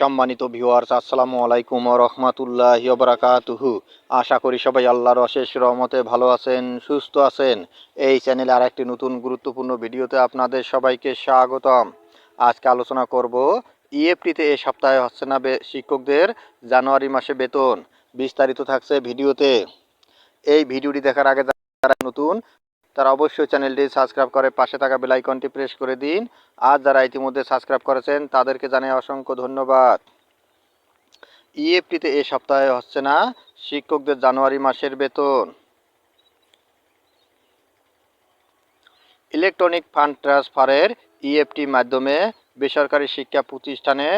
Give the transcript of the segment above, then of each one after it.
সম্মানিত ভিউয়ার্স আসসালামু আলাইকুম রহমাতুল্লাহ বারাকাতুহু। আশা করি সবাই আল্লাহর অশেষ রহমতে ভালো আছেন, সুস্থ আছেন। এই চ্যানেলে আর একটি নতুন গুরুত্বপূর্ণ ভিডিওতে আপনাদের সবাইকে স্বাগতম। আজকে আলোচনা করব ইএফটিতে এ সপ্তাহে হচ্ছে না শিক্ষকদের জানুয়ারি মাসে বেতন। বিস্তারিত থাকছে ভিডিওতে। এই ভিডিওটি দেখার আগে যারা নতুন তারা অবশ্যই চ্যানেলটি সাবস্ক্রাইব করে পাশে থাকা বেল আইকনটি প্রেস করে দিন। আর যারা ইতিমধ্যে সাবস্ক্রাইব করেছেন, তাদেরকে জানাই অসংখ্য ধন্যবাদ। ইএফটিতে এ সপ্তাহে হচ্ছে না, শিক্ষকদের জানুয়ারি মাসের বেতন। ইলেকট্রনিক ফান্ড ট্রান্সফারের ইএফটি মাধ্যমে বেসরকারি শিক্ষা প্রতিষ্ঠানে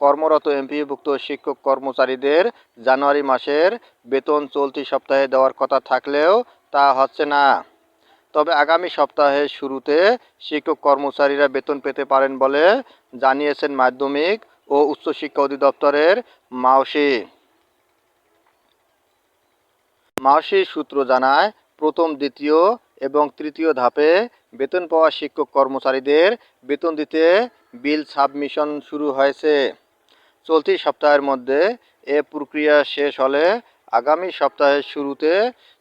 কর্মরত এমপিভুক্ত শিক্ষক কর্মচারীদের জানুয়ারি মাসের বেতন চলতি সপ্তাহে দেওয়ার কথা থাকলেও তা হচ্ছে না। তবে আগামী সপ্তাহের শুরুতে শিক্ষক কর্মচারীরা বেতন পেতে পারেন বলে জানিয়েছেন মাধ্যমিক ও উচ্চশিক্ষা অধিদপ্তরের মাওসি। মাওসির সূত্র জানায়, প্রথম, দ্বিতীয় এবং তৃতীয় ধাপে বেতন পাওয়া শিক্ষক কর্মচারীদের বেতন দিতে বিল সাবমিশন শুরু হয়েছে। চলতি সপ্তাহের মধ্যে এ প্রক্রিয়া শেষ হলে আগামী সপ্তাহের শুরুতে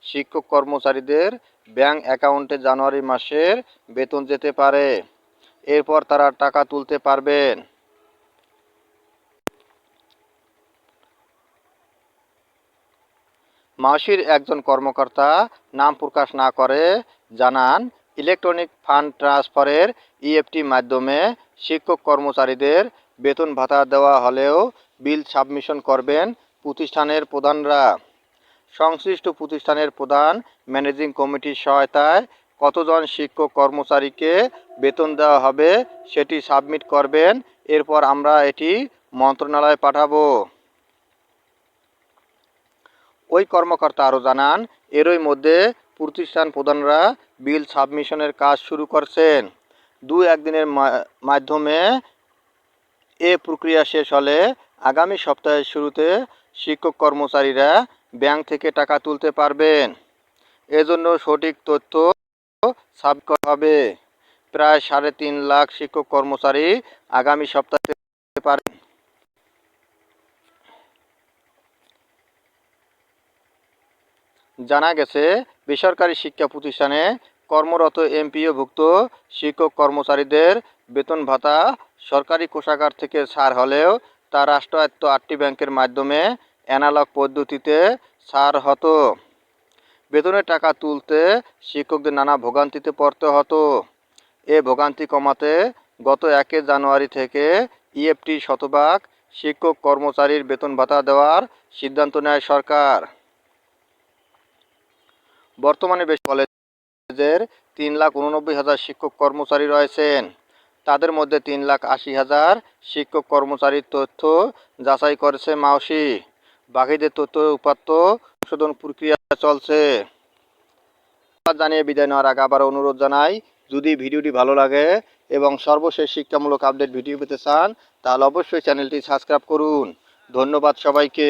শিক্ষক কর্মচারীদের ব্যাংক অ্যাকাউন্টে জানুয়ারি মাসের বেতন যেতে পারে। এরপর তারা টাকা তুলতে পারবেন। মাসির একজন কর্মকর্তা নাম প্রকাশ না করে জানান, ইলেকট্রনিক ফান্ড ট্রান্সফারের ইএফটি মাধ্যমে শিক্ষক কর্মচারীদের বেতন ভাতা দেওয়া হলেও বিল সাবমিশন করবেন প্রতিষ্ঠানের প্রধানরা। সংশ্লিষ্ট প্রতিষ্ঠানের প্রধান ম্যানেজিং কমিটির সহায়তায় কতজন শিক্ষক কর্মচারীকে বেতন দেওয়া হবে সেটি সাবমিট করবেন। এরপর আমরা এটি মন্ত্রণালয়ে পাঠাবো। ওই কর্মকর্তা আরও জানান, এরই মধ্যে প্রতিষ্ঠান প্রধানরা বিল সাবমিশনের কাজ শুরু করছেন। দু একদিনের মাধ্যমে এ প্রক্রিয়া শেষ হলে আগামী সপ্তাহের শুরুতে শিক্ষক কর্মচারীরা ব্যাংক থেকে টাকা তুলতে পারবেন। এজন্য সঠিক তথ্য সাব করা হবে। প্রায় সাড়ে তিন লাখ শিক্ষক কর্মচারী আগামী সপ্তাহে পেতে পারেন জানা গেছে, বেসরকারি শিক্ষা প্রতিষ্ঠানে কর্মরত এমপিওভুক্ত শিক্ষক কর্মচারীদের বেতন ভাতা সরকারি কোষাগার থেকে ছাড় হলেও তা রাষ্ট্রায়ত্ত আটটি ব্যাংকের মাধ্যমে অ্যানালগ পদ্ধতিতে ছাড় হতো। বেতনের টাকা তুলতে শিক্ষকদের নানা ভোগান্তিতে পড়তে হতো। এ ভোগান্তি কমাতে গত একে জানুয়ারি থেকে ইএফটি শতভাগ শিক্ষক কর্মচারীর বেতন ভাতা দেওয়ার সিদ্ধান্ত নেয় সরকার। বর্তমানে বেশ কলেজের তিন লাখ উননব্বই হাজার শিক্ষক কর্মচারী রয়েছেন। তাদের মধ্যে তিন লাখ আশি হাজার শিক্ষক কর্মচারীর তথ্য যাচাই করেছে মাওসি। বাকিদের তথ্য উপাত্ত শোধন প্রক্রিয়া চলছে। জানিয়ে বিদায় নেওয়ার আগে আবার অনুরোধ জানাই, যদি ভিডিওটি ভালো লাগে এবং সর্বশেষ শিক্ষামূলক আপডেট ভিডিও পেতে চান, তাহলে অবশ্যই চ্যানেলটি সাবস্ক্রাইব করুন। ধন্যবাদ সবাইকে।